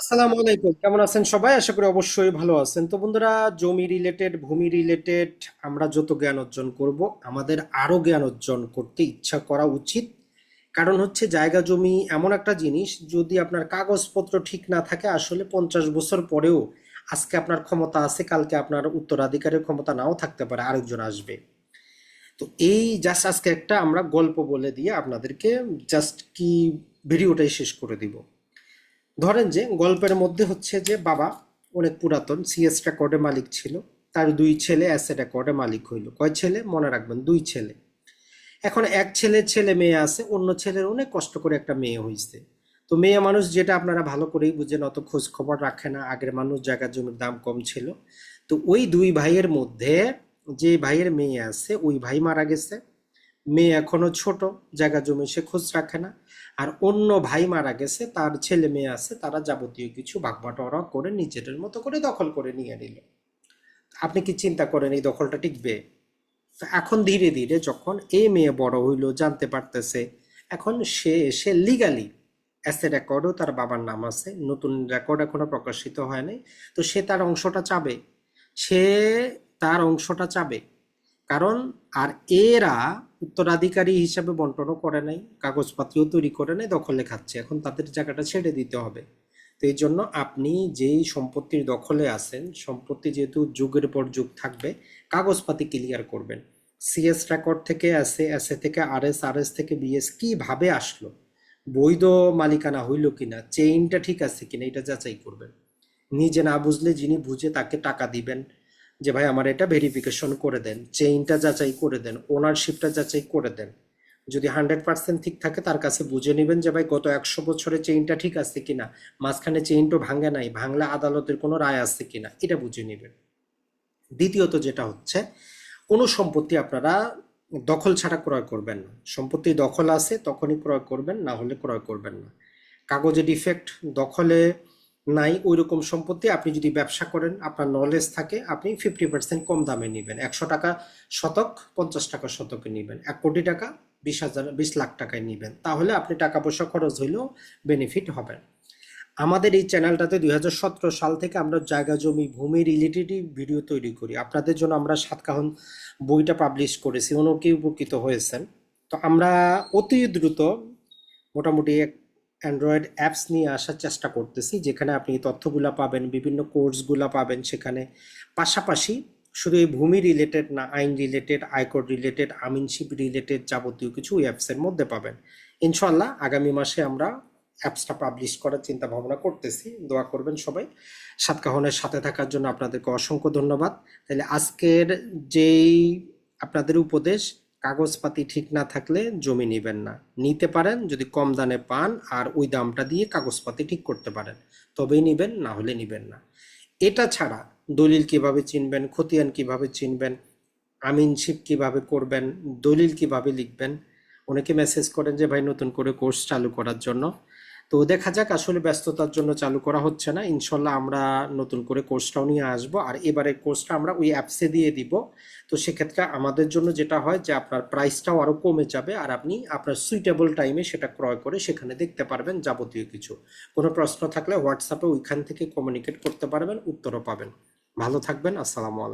আসসালামু আলাইকুম। কেমন আছেন সবাই? আশা করি অবশ্যই ভালো আছেন। তো বন্ধুরা, জমি রিলেটেড ভূমি রিলেটেড আমরা যত জ্ঞান অর্জন করব, আমাদের আরও জ্ঞান অর্জন করতে ইচ্ছা করা উচিত। কারণ হচ্ছে, জায়গা জমি এমন একটা জিনিস, যদি আপনার কাগজপত্র ঠিক না থাকে, আসলে পঞ্চাশ বছর পরেও আজকে আপনার ক্ষমতা আছে, কালকে আপনার উত্তরাধিকারের ক্ষমতা নাও থাকতে পারে, আরেকজন আসবে। তো এই জাস্ট আজকে একটা আমরা গল্প বলে দিয়ে আপনাদেরকে জাস্ট কি ভিডিওটাই শেষ করে দিব। ধরেন যে গল্পের মধ্যে হচ্ছে যে বাবা অনেক পুরাতন সিএস রেকর্ডে মালিক ছিল। তার দুই ছেলে অ্যাসেট রেকর্ডে মালিক হইল। কয় ছেলে? মনে রাখবেন দুই ছেলে। এখন এক ছেলে ছেলে মেয়ে আছে, অন্য ছেলের অনেক কষ্ট করে একটা মেয়ে হয়েছে তো মেয়ে মানুষ যেটা আপনারা ভালো করেই বুঝেন, অত খোঁজ খবর রাখে না। আগের মানুষ জায়গা জমির দাম কম ছিল। তো ওই দুই ভাইয়ের মধ্যে যে ভাইয়ের মেয়ে আছে, ওই ভাই মারা গেছে। মেয়ে এখনও ছোট, জায়গা জমি সে খোঁজ রাখে না। আর অন্য ভাই মারা গেছে, তার ছেলে মেয়ে আছে, তারা যাবতীয় কিছু ভাগবাটোয়ারা করে নিজেদের মতো করে দখল করে নিয়ে নিল। আপনি কি চিন্তা করেন এই দখলটা টিকবে? এখন ধীরে ধীরে যখন এই মেয়ে বড় হইল, জানতে পারতেছে, এখন সে এসে লিগালি অ্যাসে রেকর্ডও তার বাবার নাম আছে, নতুন রেকর্ড এখনও প্রকাশিত হয় নাই, তো সে তার অংশটা চাবে। সে তার অংশটা চাবে। কারণ আর এরা উত্তরাধিকারী হিসাবে বন্টনও করে নাই কাগজপাতিও তৈরি করে নাই, দখলে খাচ্ছে এখন তাদের জায়গাটা ছেড়ে দিতে হবে। তো এই জন্য আপনি যেই সম্পত্তির দখলে আছেন, সম্পত্তি যেহেতু যুগের পর যুগ থাকবে, কাগজপাতি ক্লিয়ার করবেন। সিএস রেকর্ড থেকে এসে এসে থেকে আরএস আরএস থেকে বিএস কীভাবে আসলো? বৈধ মালিকানা হইল কিনা? চেইনটা ঠিক আছে কিনা? এটা যাচাই করবেন। নিজে না বুঝলে যিনি বুঝে তাকে টাকা দিবেন। যে ভাই আমার এটা ভেরিফিকেশন করে দেন চেইনটা যাচাই করে দেন ওনারশিপটা যাচাই করে দেন। যদি হান্ড্রেড পার্সেন্ট ঠিক থাকে তার কাছে বুঝে নেবেন যে ভাই গত একশো বছরে চেইনটা ঠিক আছে কিনা, মাঝখানে চেইনটা ভাঙে নাই, ভাঙলে আদালতের কোনো রায় আছে কিনা, এটা বুঝে নেবেন। দ্বিতীয়ত যেটা হচ্ছে, কোনো সম্পত্তি আপনারা দখল ছাড়া ক্রয় করবেন না। সম্পত্তি দখল আছে, তখনই ক্রয় করবেন, না হলে ক্রয় করবেন না। কাগজে ডিফেক্ট দখলে নাই ওই রকম সম্পত্তি, আপনি যদি ব্যবসা করেন, আপনার নলেজ থাকে, আপনি ফিফটি পার্সেন্ট কম দামে নেবেন। একশো টাকা শতক, পঞ্চাশ টাকা শতকে নেবেন। এক কোটি টাকা, বিশ হাজার, বিশ লাখ টাকায় নেবেন। তাহলে আপনি টাকা পয়সা খরচ হইলেও বেনিফিট হবেন আমাদের এই চ্যানেলটাতে দুই হাজার সতেরো সাল থেকে আমরা জায়গা, জমি, ভূমি রিলেটেড ভিডিও তৈরি করি। আপনাদের জন্য আমরা সাতকাহন বইটা পাবলিশ করেছি অনেকেই উপকৃত হয়েছেন? তো আমরা অতি দ্রুত মোটামুটি এক অ্যান্ড্রয়েড অ্যাপস নিয়ে আসার চেষ্টা করতেছি, যেখানে আপনি তথ্যগুলা পাবেন, বিভিন্ন কোর্সগুলা পাবেন সেখানে। পাশাপাশি শুধু এই ভূমি রিলেটেড না, আইন রিলেটেড আয়কর রিলেটেড আমিনশিপ রিলেটেড যাবতীয় কিছু অ্যাপসের মধ্যে পাবেন। ইনশাল্লাহ আগামী মাসে আমরা অ্যাপসটা পাবলিশ করার চিন্তা ভাবনা করতেছি। দোয়া করবেন সবাই। সাতকাহনের সাথে থাকার জন্য আপনাদেরকে অসংখ্য ধন্যবাদ। তাহলে আজকের যেই আপনাদের উপদেশ কাগজপাতি ঠিক না থাকলে জমি নেবেন না। নিতে পারেন, যদি কম দামে পান আর ওই দামটা দিয়ে কাগজপাতি ঠিক করতে পারেন। তবেই নেবেন, না হলে নেবেন না। এটা ছাড়া দলিল কীভাবে চিনবেন, খতিয়ান কীভাবে চিনবেন আমিনশিপ কীভাবে করবেন, দলিল কীভাবে লিখবেন? অনেকে মেসেজ করেন যে, ভাই, নতুন করে কোর্স চালু করার জন্য। তো দেখা যাক, আসলে ব্যস্ততার জন্য চালু করা হচ্ছে না। ইনশাল্লাহ আমরা নতুন করে কোর্সটাও নিয়ে আসব। আর এবারে কোর্সটা আমরা ওই অ্যাপসে দিয়ে দিব। তো সেক্ষেত্রে আমাদের জন্য যেটা হয় যে, আপনার প্রাইসটাও আরও কমে যাবে আর আপনি আপনার সুইটেবল টাইমে সেটা ক্রয় করে সেখানে দেখতে পারবেন যাবতীয় কিছু। কোনো প্রশ্ন থাকলে হোয়াটসঅ্যাপে ওইখান থেকে কমিউনিকেট করতে পারবেন, উত্তরও পাবেন। ভালো থাকবেন, আসসালামু আলাইকুম।